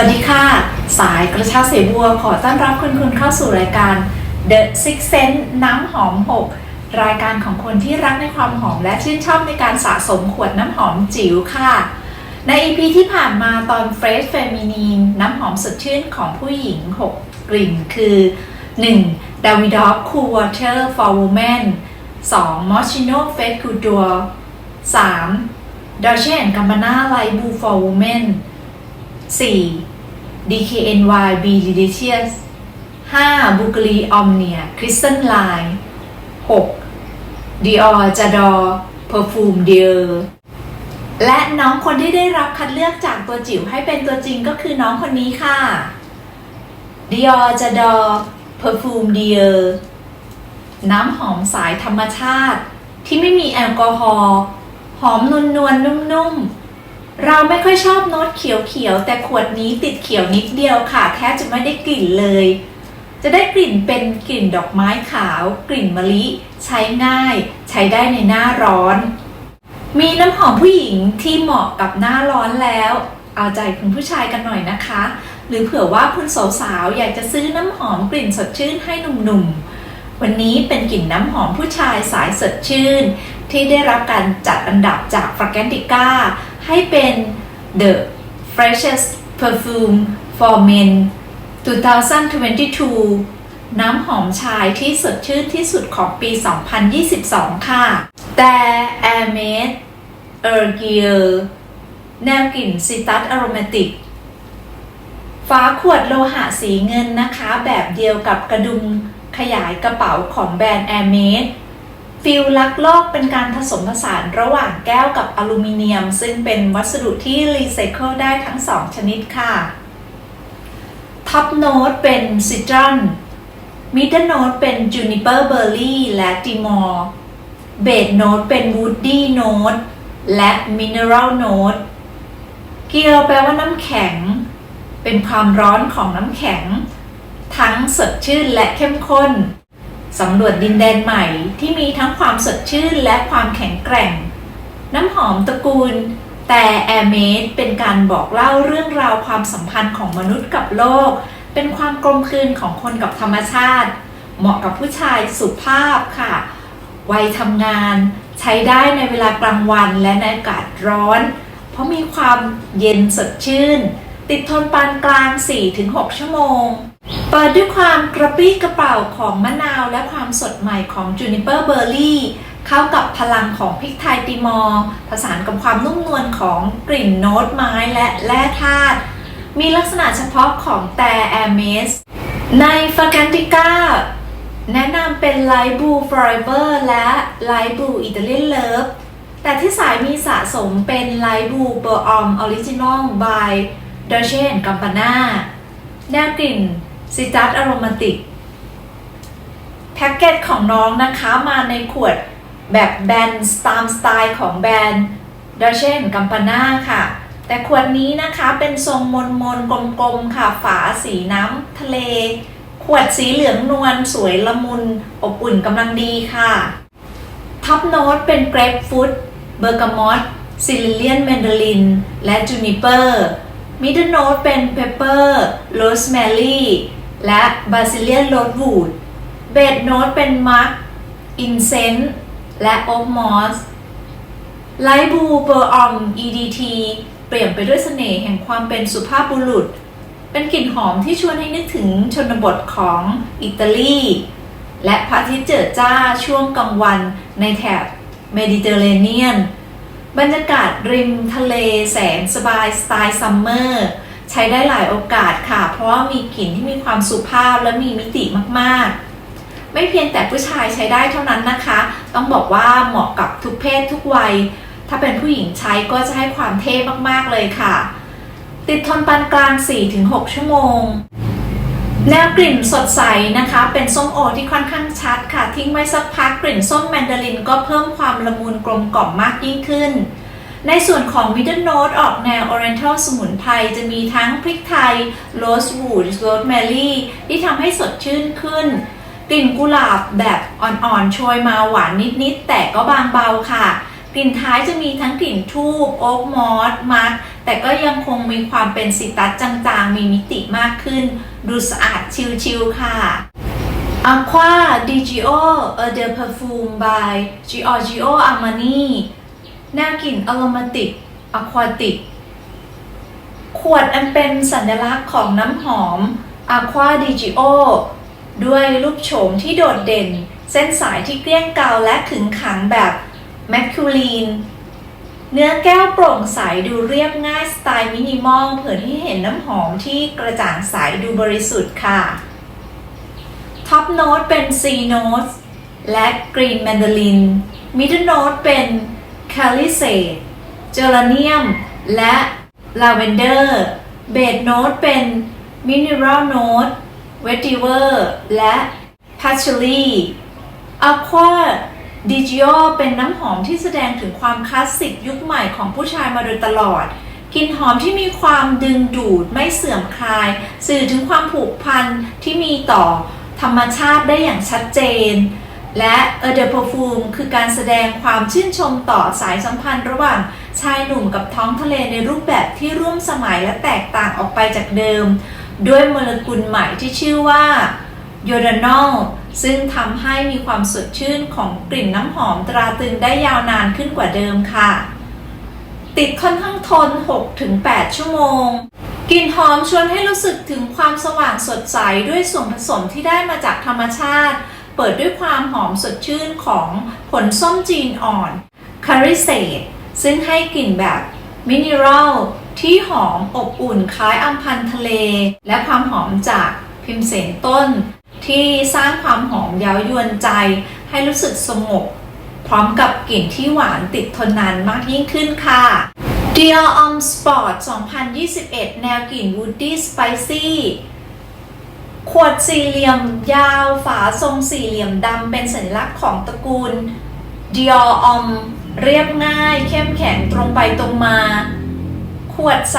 วัสดีค่ะ สายกระชาเสบัวขอต้อนรับคุณคุณเข้าสู่รายการ The Six Sense น้ำหอม 6 รายการของคนที่รักในความหอมและชื่นชอบในการสะสมขวดน้ำหอมจิ๋วค่ะ ใน EP ที่ผ่านมาตอน Fresh Feminine น้ำหอมสดชื่นของผู้หญิง 6 กลิ่นคือ 1. Davidoff Cool Water for Women 2. Moschino Fête Couture 3. Dolce Gabbana Light Blue for Women 4. DKNY Be Delicious 5. Bulgari Omnia Crystal Line 6. Dior Jador Perfume Dior และน้องคนที่ได้รับคัดเลือกจากตัวจิ๋วให้เป็นตัวจริงก็คือน้องคนนี้ค่ะ Dior Jador Perfume Dior น้ำหอมสายธรรมชาติ ที่ไม่มีแอลกอฮอล์หอมนวลนวลนุ่มๆ เราไม่ค่อยชอบโน้ตเขียวๆ แต่ขวดนี้ติดเขียวนิดเดียวค่ะ แทบจะไม่ได้กลิ่นเลย จะได้กลิ่นเป็นกลิ่นดอกไม้ขาว กลิ่นมะลิ ใช้ง่าย ใช้ได้ในหน้าร้อน มีน้ำหอมผู้หญิงที่เหมาะกับหน้าร้อนแล้ว เอาใจคุณผู้ชายกันหน่อยนะคะ หรือเผื่อว่าคุณสาวๆอยากจะซื้อน้ำหอมกลิ่นสดชื่นให้หนุ่มๆ วันนี้เป็นกลิ่นน้ำหอมผู้ชายสายสดชื่น ที่ได้รับการจัดอันดับจาก f r a g r a n t i c a ให้เป็น The Freshest Perfume for Men 2022 น้ำหอมชายที่สดชื่นที่สุดของปี 2022 ค่ะ แต่ a i r m e d e r g i r แนวกลิ่นซิตัสอโรมาติกฝาขวดโลหะสีเงินนะคะ แบบเดียวกับกระดุมขยายกระเป๋าของแบรนด์ a i r m e d ฟิลลักลอกเป็นการผสมผสานระหว่างแก้วกับอลูมิเนียม ซึ่งเป็นวัสดุที่รีไซเคิลได้ทั้งสองชนิดค่ะ ท็อปโน้ตเป็นซิตรอนมิดเดิลโน้ตเป็นจูนิเปอร์เบอร์รี่และติมอร์เบสโน้ตเป็นวูดดี้โน้ตและมินเนอรัลโน้ตเกียวแปลว่าน้ำแข็ง เป็นความร้อนของน้ำแข็ง ทั้งสดชื่นและเข้มข้น สำรวจดินแดนใหม่ที่มีทั้งความสดชื่นและความแข็งแกร่ง น้ำหอมตระกูล แต่แอร์เมดเป็นการบอกเล่าเรื่องราวความสัมพันธ์ของมนุษย์กับโลก เป็นความกลมกลืนของคนกับธรรมชาติ เหมาะกับผู้ชายสุภาพค่ะ วัยทำงาน ใช้ได้ในเวลากลางวันและในอากาศร้อน เพราะมีความเย็นสดชื่น ติดทนปานกลาง 4-6 ชั่วโมง เปิดด้วยความกระปี้กระเป๋าของมะนาวและความสดใหม่ของจูนิเปอร์เบอร์รี่เข้ากับพลังของพริกไทยติมอร์ผสานกับความนุ่มนวลของกลิ่นโน้ตไม้และแร่ธาตุมีลักษณะเฉพาะของแต่แอร์เมส ในฟากันติก้าแนะนำเป็นไลบูฟอร์เ e อร์และไลบูอิตาเลียนเลิฟแต่ที่สายมีสะสมเป็นไลบูเบอร์ออมออริจินอลบายดอเชนกัมปานาแนวกลิ่น ซิตัสอโรมาติก แพ็กเกจของน้องนะคะมาในขวดแบบแบนตามสไตล์ของแบรนด์ดอเชนกัมปานาค่ะ แต่ขวดนี้นะคะเป็นทรงมนมนๆกลมๆ ค่ะ ฝาสีน้ำทะเล ขวดสีเหลืองนวลสวยละมุน อบอุ่นกำลังดีค่ะ ท็อปโน้ตเป็นเกรปฟรุตเบอร์กามอตซิลิเลียนแมนดาริน และจูนิเปอร์มิดเดิลโน้ตเป็นเพปเปอร์โรสแมรี่ และบาซิเลียนโรสวูดเบสโน้ตเป็นมาร์กอินเซนต์และโอ๊กมอสไลบูเปอร์ออม EDT เปลี่ยนไปด้วยเสน่ห์แห่งความเป็นสุภาพบุรุษ เป็นกลิ่นหอมที่ชวนให้นึกถึงชนบทของอิตาลี และพระอาทิตย์เจิดจ้าช่วงกลางวันในแถบเมดิเตอร์เรเนียน บรรยากาศริมทะเลแสนสบายสไตล์ซัมเมอร์ ใช้ได้หลายโอกาสค่ะ เพราะว่ามีกลิ่นที่มีความสุภาพและมีมิติมากๆไม่เพียงแต่ผู้ชายใช้ได้เท่านั้นนะคะ ต้องบอกว่าเหมาะกับทุกเพศทุกวัย ถ้าเป็นผู้หญิงใช้ก็จะให้ความเท่มากๆเลยค่ะ ติดทนปานกลาง 4-6 ชั่วโมง แนวกลิ่นสดใสนะคะ เป็นส้มโอที่ค่อนข้างชัดค่ะ ทิ้งไว้สักพักกลิ่นส้มแมนดารินก็เพิ่มความละมุนกลมกล่อมมากยิ่งขึ้น ในส่วนของ Middle Note ออกแนว Oriental สมุนไพรจะมีทั้งพริกไทย Rosewood Rosemary ที่ทำให้สดชื่นขึ้น กลิ่นกุหลาบแบบอ่อนๆโชยมาหวานนิดๆ แต่ก็บางเบาค่ะ กลิ่นท้ายจะมีทั้งกลิ่นทูบโอ๊กมอสมาร์กแต่ก็ยังคงมีความเป็นซิตัสจางๆ มีมิติมากขึ้น ดูสะอาดชิลๆค่ะ Aqua di Gio a de Perfume by Giorgio Armani แนวกลิ่นอโรมาติกอะควาติก ขวดอันเป็นสัญลักษณ์ของน้ำหอม Aqua di Gio ด้วยรูปโฉมที่โดดเด่น เส้นสายที่เกลี้ยงเกลาและขึงขังแบบแมคคูลีน เนื้อแก้วโปร่งใสดูเรียบง่ายสไตล์มินิมอลเผยให้เห็นน้ำหอมที่กระจ่างใสดูบริสุทธิ์ค่ะ ท็อปโน้ตเป็น C โน้ตและกรีนแมนดารินมิดเดิลโน้ตเป็น แคลิเซเจอร์เนียม และลาเวนเดอร์ เบสโน้ตเป็นมินิรัลโน้ตเวติเวอร์ และพัชลีอะควาดิจิโอเป็นน้ำหอมที่แสดงถึงความคลาสสิกยุคใหม่ของผู้ชายมาโดยตลอด กลิ่นหอมที่มีความดึงดูดไม่เสื่อมคลาย สื่อถึงความผูกพันที่มีต่อธรรมชาติได้อย่างชัดเจน และ a d e Perfume คือการแสดงความชื่นชมต่อสายสัมพันธ์ระหว่างชายหนุ่มกับท้องทะเลในรูปแบบที่ร่วมสมัยและแตกต่างออกไปจากเดิม ด้วยโมเลกุลใหม่ที่ชื่อว่าโยดานอลซึ่งทำให้มีความสดชื่นของกลิ่นน้ำหอมตราตึงได้ยาวนานขึ้นกว่าเดิมค่ะ ติดค่อนข้างทน 6-8 ชั่วโมง กลิ่นหอมชวนให้รู้สึกถึงความสว่างสดใสด้วยส่วนผสมที่ได้มาจากธรรมชาติ เปิดด้วยความหอมสดชื่นของผลส้มจีนอ่อนคาริเซตซึ่งให้กลิ่นแบบมินิรัลที่หอมอบอุ่นคล้ายอัมพันทะเล และความหอมจากพิมเสนต้น ที่สร้างความหอมเย้ายวนใจให้รู้สึกสงบพร้อมกับกลิ่นที่หวานติดทนนานมากยิ่งขึ้นค่ะ Dior Homme Sport 2021 แนวกลิ่น Woody Spicy ขวดสี่เหลี่ยมยาวฝาทรงสี่เหลี่ยมดำเป็นสัญลักษณ์ของตระกูล Dior Homme เรียบง่ายเข้มแข็งตรงไปตรงมา ขวดใส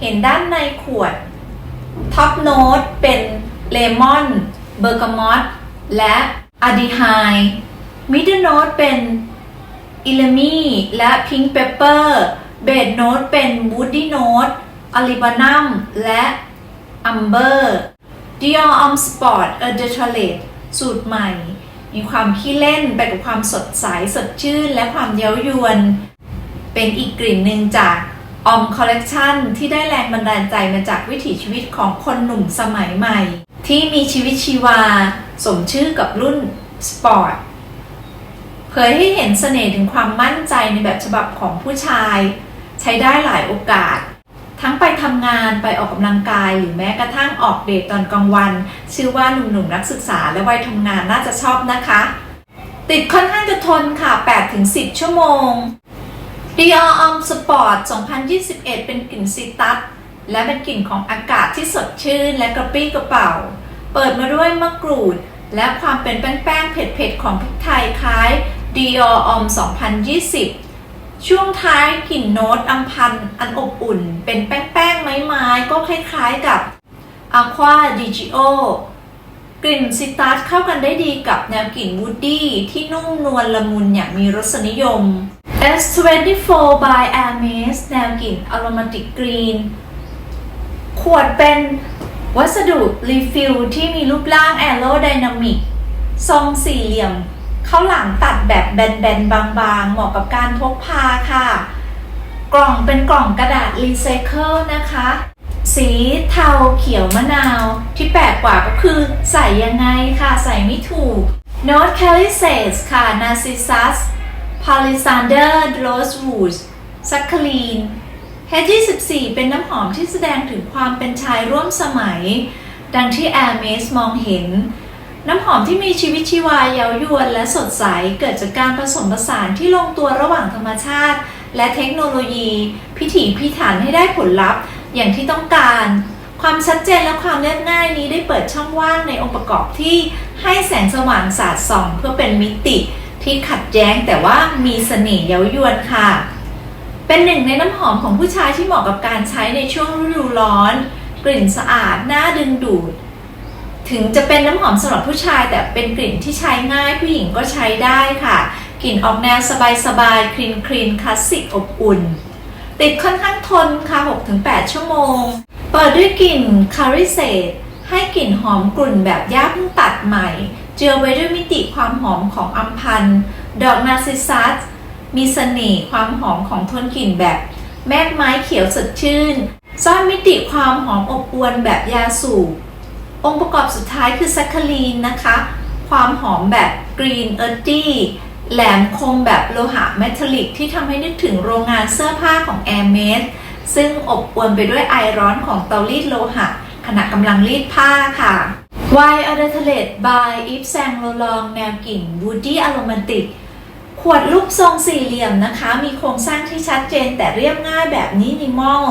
เห็นด้านในขวด ท็อปโน้ตเป็นเลมอน เบอร์กามอตและอะดีไฮมิดเดิลโน้ตเป็นอิเลมีและพิง k ์เปเปอร์เบสโน้ตเป็นวูดดี้โน้ตอลิบานัมและอัมเบอร์ Dior Homme Sport a d e t o l a t e สูตรใหม่ มีความขี้เล่นไปกับความสดใสสดชื่น และความเย้ายวน เป็นอีกกลิ่นหนึ่งจากออมคอลเลกชันที่ได้แรงบันดาลใจมาจากวิถีชีวิตของคนหนุ่มสมัยใหม่ ที่มีชีวิตชีวา สมชื่อกับรุ่นสปอร์ตเผยให้เห็นเสน่ห์ถึงความมั่นใจในแบบฉบับของผู้ชาย ใช้ได้หลายโอกาส ทั้งไปทำงานไปออกกำลังกาย หรือแม้กระทั่งออกเดทตอนกลางวัน ชื่อว่าหนุ่มๆนักศึกษาและวัยทำงานน่าจะชอบนะคะ ติดค่อนข้างจะทนค่ะ 8-10 ชั่วโมง Dior Om Sport 2021 เป็นกลิ่นซิตัสและเป็นกลิ่นของอากาศที่สดชื่นและกระปรี้กระเป๋า เปิดมาด้วยมะกรูด และความเป็นแป้งๆเผ็ดๆของพริกไทยคล้าย Dior Om 2020 ช่วงท้ายกลิ่นโน้ตอัมพันอันอบอุ่น เป็นแป้งๆไม้ๆก็คล้ายๆกับ Aqua di Gio กลิ่นซิตรัสเข้ากันได้ดีกับแนวกลิ่นวูดดี้ที่นุ่มนวลละมุนอย่างมีรสนิยม S24 by Hermes แนวกลิ่น Aromatic Green ขวดเป็นวัสดุรีฟิลที่มีรูปร่างแอโรไดนามิกทรงสี่เหลี่ยม ข้าหลังตัดแบบแบนๆ บางๆ เหมาะกับการพกพาค่ะ กล่องเป็นกล่องกระดาษรีไซเคิลนะคะ สีเทาเขียวมะนาว ที่แปลกกว่าก็คือใส่ยังไงค่ะ ใส่ไม่ถูก Note c a l i c e s ค่ะ Narcissus Palisander Rosewood s a c c h a r i n H24 เป็นน้ำหอมที่แสดงถึงความเป็นชายร่วมสมัย ดังที่ Hermes มองเห็น น้ำหอมที่มีชีวิตชีวาเย้ายวนและสดใสเกิดจากการผสมผสานที่ลงตัวระหว่างธรรมชาติ และเทคโนโลยี พิถีพิถันให้ได้ผลลัพธ์อย่างที่ต้องการ ความชัดเจนและความเรียบง่ายนี้ได้เปิดช่องว่างในองค์ประกอบที่ให้แสงสว่างสาดส่อง เพื่อเป็นมิติที่ขัดแย้งแต่ว่ามีเสน่ห์เย้ายวนค่ะ เป็นหนึ่งในน้ำหอมของผู้ชายที่เหมาะกับการใช้ในช่วงฤดูร้อน กลิ่นสะอาดน่าดึงดูด ถึงจะเป็นน้ำหอมสำหรับผู้ชาย แต่เป็นกลิ่นที่ใช้ง่ายผู้หญิงก็ใช้ได้ค่ะ กลิ่นออกแนวสบายๆคลีนคลีนคลาสสิกอบอุ่น ติดค่อนข้างทนค่ะ 6-8 ชั่วโมง เปิดด้วยกลิ่นคาริเซตให้กลิ่นหอมกลุ่นแบบย่าเพิ่งตัดใหม่ เจือไว้ด้วยมิติความหอมของอัมพันธ์ดอกนาซิซัสมีเสน่ห์ความหอมของโทนกลิ่นแบบ แมกไม้เขียวสดชื่น ซ่อนมิติความหอมอบอวลแบบยาสูบ องค์ประกอบสุดท้ายคือแซคคารีนนะคะ ความหอมแบบกรีนเอิร์ตี้แหลมคมแบบโลหะเมทัลลิกที่ทำให้นึกถึงโรงงานเสื้อผ้าของ a i r m e d ซึ่งอบอวลไปด้วยไอร้อนของเตารีดโลหะ ขณะกำลังรีดผ้าค่ะ Wine a d e r t l e t by Yves Saint Laurent แนวกลิ่น Woody Aromatic ขวดรูปทรงสี่เหลี่ยมนะคะ มีโครงสร้างที่ชัดเจนแต่เรียบง่ายแบบนินิมอล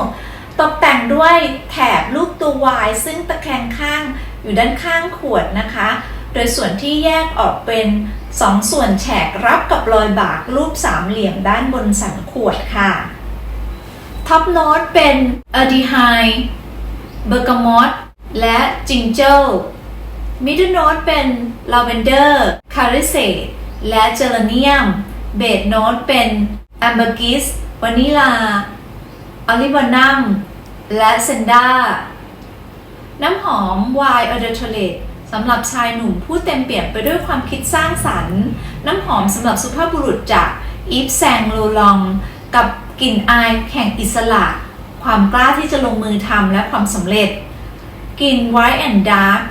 ตกแต่งด้วยแถบรูปตัว Y ซึ่งตะแคงข้างอยู่ด้านข้างขวดนะคะ โดยส่วนที่แยกออกเป็น2ส่วนแฉกรับกับรอยบากรูปสามเหลี่ยมด้านบนสันขวดค่ะท็อปโน้ตเป็นอะดีไฮเบอร์กามอตและจิงเจลมิดเดิลโน้ตเป็นลาเวนเดอร์คาริเซและเจลเนียม เบสโน้ตเป็นแอมเบอร์กิสวานิลาออลิวานัม และเซนด้าน้ำหอม Y o d e r t o l e t สำหรับชายหนุ่มผู้เต็มเปี่ยมไปด้วยความคิดสร้างสรรค์ น้ำหอมสำหรับสุภาพบุรุษจากอีฟแซงโลลอง กับกลิ่นอายแห่งอิสระ ความกล้าที่จะลงมือทำและความสำเร็จ กลิ่น White and Dark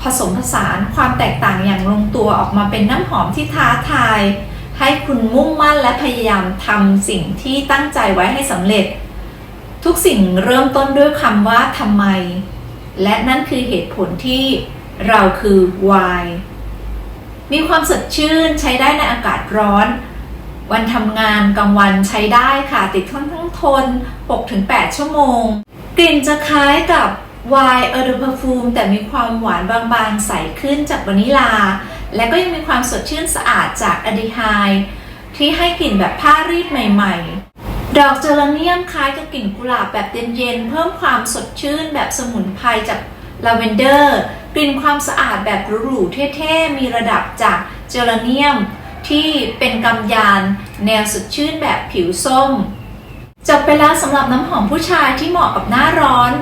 ผสมผสานความแตกต่างอย่างลงตัวออกมาเป็นน้ำหอมที่ท้าทาย ให้คุณมุ่งมั่นและพยายามทำสิ่งที่ตั้งใจไว้ให้สำเร็จ ทุกสิ่งเริ่มต้นด้วยคำว่าทำไม และนั่นคือเหตุผลที่เราคือ why มีความสดชื่นใช้ได้ในอากาศร้อน วันทำงานกลางวันใช้ได้ค่ะ ติดค่อนข้งทน 6-8 ชั่วโมง กลิ่นจะคล้ายกับ Wine eau de parfum แต่มีความหวานบางๆ ใสขึ้นจากวานิลา และก็ยังมีความสดชื่นสะอาดจากอะดีไฮที่ให้กลิ่นแบบผ้ารีดใหม่ๆ ดอกเจอร์เนียมคล้ายกับกลิ่นกุหลาบแบบเย็นๆเพิ่มความสดชื่นแบบสมุนไพรจากลาเวนเดอร์กลิ่นความสะอาดแบบหรูๆเท่ๆ มีระดับจากเจอร์เนียม ที่เป็นกำยาน แนวสดชื่นแบบผิวส้ม จบไปแล้วสำหรับน้ำหอมผู้ชายที่เหมาะกับหน้าร้อน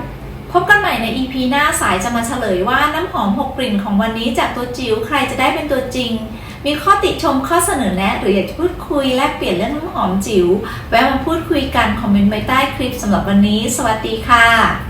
พบกันใหม่ใน EP หน้าสายจะมาเฉลยว่าน้ำหอม 6 กลิ่นของวันนี้จากตัวจิ๋วใครจะได้เป็นตัวจริง มีข้อติชมข้อเสนอแนะ หรืออยากจะพูดคุยแลกเปลี่ยนเรื่องน้ำหอมจิ๋วแวะมาพูดคุยกันคอมเมนต์ไว้ใต้คลิปสำหรับวันนี้ สวัสดีค่ะ